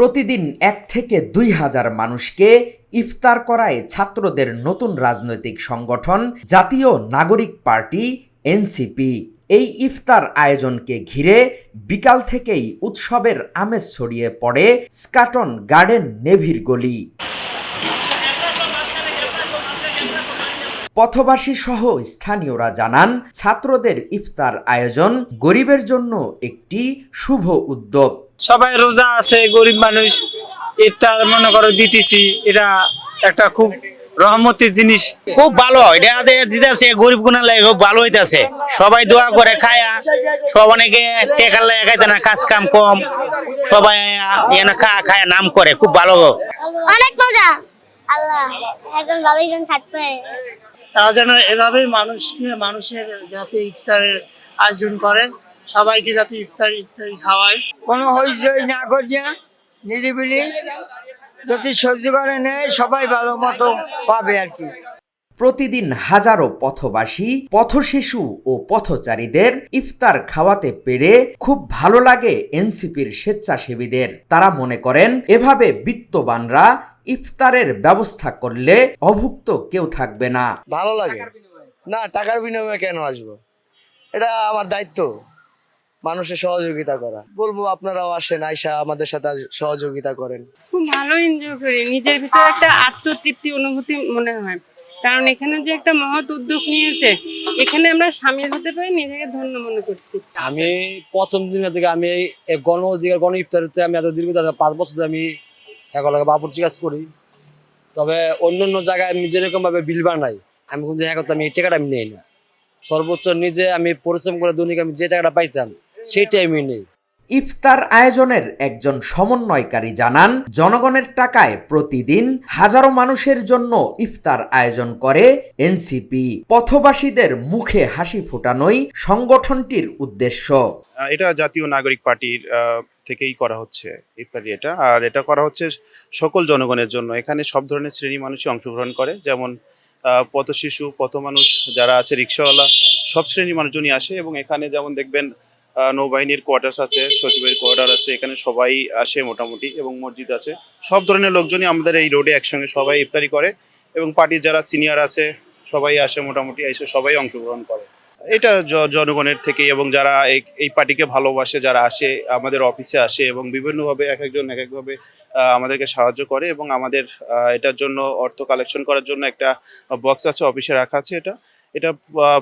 প্রতিদিন এক থেকে দুই হাজার মানুষকে ইফতার করায় ছাত্রদের নতুন রাজনৈতিক সংগঠন জাতীয় নাগরিক পার্টি, এনসিপি। এই ইফতার আয়োজনকে ঘিরে বিকাল থেকেই উৎসবের আমেজ ছড়িয়ে পড়ে স্কাটন গার্ডেন নেভির গলি। পথবাসী সহ স্থানীয়রা জানান ছাত্রদের ইফতার আয়োজন গরিবের জন্য একটি শুভ উদ্যোগ। সবাই রোজা আছে গরিব মানুষ। ইফতার মনে করো দিতেছি এটা একটা খুব রহমতের জিনিস। খুব ভালো এটা দিতেছে গরিব গুণা লাগে খুব ভালো হইতাছে। সবাই দোয়া করে খায়া সব অনেকে টেকার লাগে খাইতে না কাজ কাম কম। সবাই এখানে খা খায় নাম করে খুব ভালো অনেক মজা। আল্লাহ একজন ভালো একজন থাকতে। তারা যেন এভাবেই মানুষকে মানুষের যাতে ইফতারের আয়োজন করে সবাইকে যাতে ইফতার ইফতারি খাওয়ায়। কোনো হইচই না করছে নিরিবিলি যদি সহ্য করে নেয় সবাই ভালো মতো পাবে আর কি। প্রতিদিন হাজারো পথবাসী পথশিশু ও পথচারীদের ইফতার খাওয়াতে পেরে খুব ভালো লাগে এনসিপির স্বেচ্ছাসেবীদের। তারা মনে করেন এভাবে বিত্তবানরা ইফতারের ব্যবস্থা করলে অভুক্ত কেউ থাকবে না। ভালো লাগে। না টাকার বিনিময়ে কেন আসব? এটা আমার দায়িত্ব। মানুষের সহযোগিতা করা। বলব আপনারাও আসেন আইসা আমাদের সাথে সহযোগিতা করেন। খুব ভালো এনজয় করি। নিজের ভিতরে একটা আত্মতৃপ্তি অনুভূতি মনে হয়। কারণ এখানে যে একটা মহৎ উদ্যোগ নিয়েছে এখানে আমরা সামিল হতে পারি নিজেকে ধন্য মনে করছি। আমি প্রথম দিন থেকে আমি গণ অধিকার গণ ইফতারিতে আমি এত দীর্ঘ পাঁচ বছর আমি একলাগে বাবুর্চি কাজ করি। তবে অন্য অন্য জায়গায় আমি যেরকমভাবে বিল বানাই, আমি কিন্তু হ্যাঁ আমি এই টাকাটা আমি নেই না। সর্বোচ্চ নিজে আমি পরিশ্রম করে দৈনিক আমি যে টাকাটা পাইতাম সেইটাই আমি নেই। ইফতার আয়োজনের একজন সমন্বয়কারী জানান, জনগণের টাকায় প্রতিদিন হাজারো মানুষের জন্য ইফতার আয়োজন করে এনসিপি। পথবাসীদের মুখে হাসি ফোটানোই সংগঠনটির উদ্দেশ্য। এটা জাতীয় নাগরিক পার্টির থেকেই করা হচ্ছে ইফতারি এটা। আর এটা করা হচ্ছে সকল জনগণের জন্য। এখানে সব ধরনের শ্রেণি মানুষই অংশগ্রহণ করে। যেমন পথ শিশু পথ মানুষ যারা আছে, রিক্সাওয়ালা, সব শ্রেণির মানুষজনই আসে। এবং এখানে যেমন দেখবেন নৌবাহিনীর কোয়ার্টার্স আছে, সচিবের কোয়ার্টার আছে, এখানে সবাই আসে মোটামুটি এবং মসজিদ আছে। সব ধরনের লোকজনই আমাদের এই রোডে একসঙ্গে সবাই ইফতারি করে এবং পার্টির যারা সিনিয়র আছে, সবাই আসে মোটামুটি, এসে সবাই অংশগ্রহণ করে। এটা জনগণের থেকে এবং যারা এই- পার্টিকে ভালোবাসে, যারা আসে, আমাদের অফিসে আসে এবং বিভিন্নভাবে এক একজন এক একভাবে আমাদেরকে সাহায্য করে এবং আমাদের এটার জন্য অর্থ কালেকশন করার জন্য একটা বক্স আছে অফিসে রাখা আছে এটা। এটা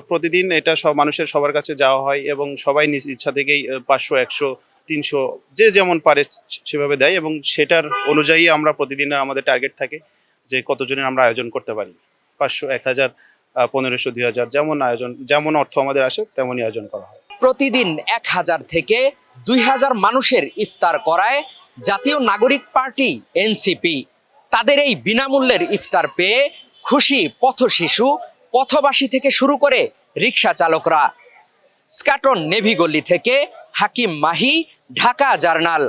প্রতিদিন এটা সব মানুষের সবার কাছে যাওয়া হয় এবং সবাই নিজ ইচ্ছা থেকেই পাঁচশো, একশো, তিনশো, যে যেমন পারে সেভাবে দেয় এবং সেটার অনুযায়ী আমরা প্রতিদিন আমাদের টার্গেট থাকে যে কতজনের আমরা আয়োজন করতে পারি। পাঁচশো, এক হাজার পনেরোশো, দুই হাজার, যেমন আয়োজন, যেমন অর্থ আমাদের আসে তেমনই আয়োজন করা হয়। প্রতিদিন এক হাজার থেকে দুই হাজার মানুষের ইফতার করায় জাতীয় নাগরিক পার্টি, এনসিপি, তাদের এই বিনামূল্যের ইফতার পেয়ে খুশি পথশিশু পথবাসী থেকে শুরু করে রিক্সা চালকরা। স্কাটন নেভি গলি থেকে হাকিম মাহি ঢাকা জার্নাল।